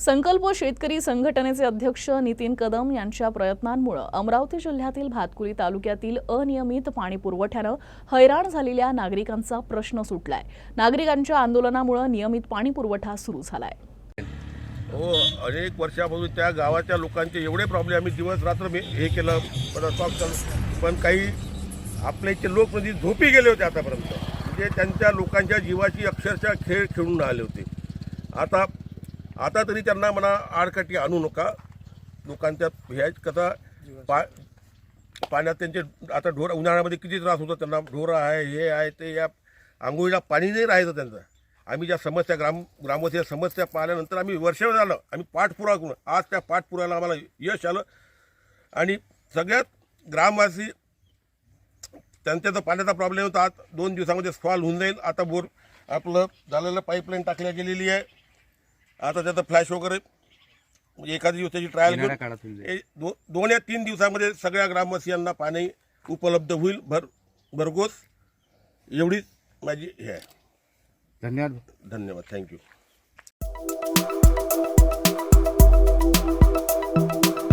संकल्प शेतकरी संघटनेचे अध्यक्ष नितीन कदम यांच्या प्रयत्नांमुळे अमरावती जिल्ह्यातील भातकुली तालुक्यातील अनियमित पाणी पुरवठ्यानं हैराण झालेल्या नागरिकांचा प्रश्न सुटलाय. नागरिकांच्या आंदोलनामुळे नियमित पाणी पुरवठा सुरू झालाय. हो अनेक वर्षापासून त्या गावाच्या लोकांचे एवढे प्रॉब्लेम आम्ही दिवस रात्र हे केलं पण काही आपल्या इथे लोक म्हणजे झोपी गेले होते आतापर्यंत. म्हणजे त्यांच्या लोकांच्या जीवाची अक्षरशः खेळ खेळून राहिले होते. आता आता तरी त्यांना म्हणा आडकाठी आणू नका. लोकांच्या ह्या कसा पा पाण्यात त्यांचे आता ढोर उन्हाळ्यामध्ये किती त्रास होतो त्यांना ढोरं आहे हे आहे ते या आंघोळीला पाणी नाही राहायचं त्यांचं. आम्ही ज्या समस्या ग्राम ग्रामवस्ती समस्या पाहिल्यानंतर आम्ही वर्षभर झालं आम्ही पाठपुरावा करून आज त्या पाठपुराला आम्हाला यश आलं. आणि सगळ्यात ग्रामवासी त्यांचा तर पाण्याचा प्रॉब्लेम होता आज दोन दिवसामध्ये सॉल्व्ह होऊन जाईल. आता बोर आपलं झालेलं पाईपलाईन टाकल्या गेलेली आहे. आता त्याचं फ्लॅश वगैरे म्हणजे एखाद्या दिवसाची ट्रायल येणाऱ्या काळात होऊन जाईल. हे दो दोन या तीन दिवसामध्ये सगळ्या ग्रामवासियांना पाणी उपलब्ध होईल भर भरघोस. एवढीच माझी हे आहे. धन्यवाद. धन्यवाद. थँक्यू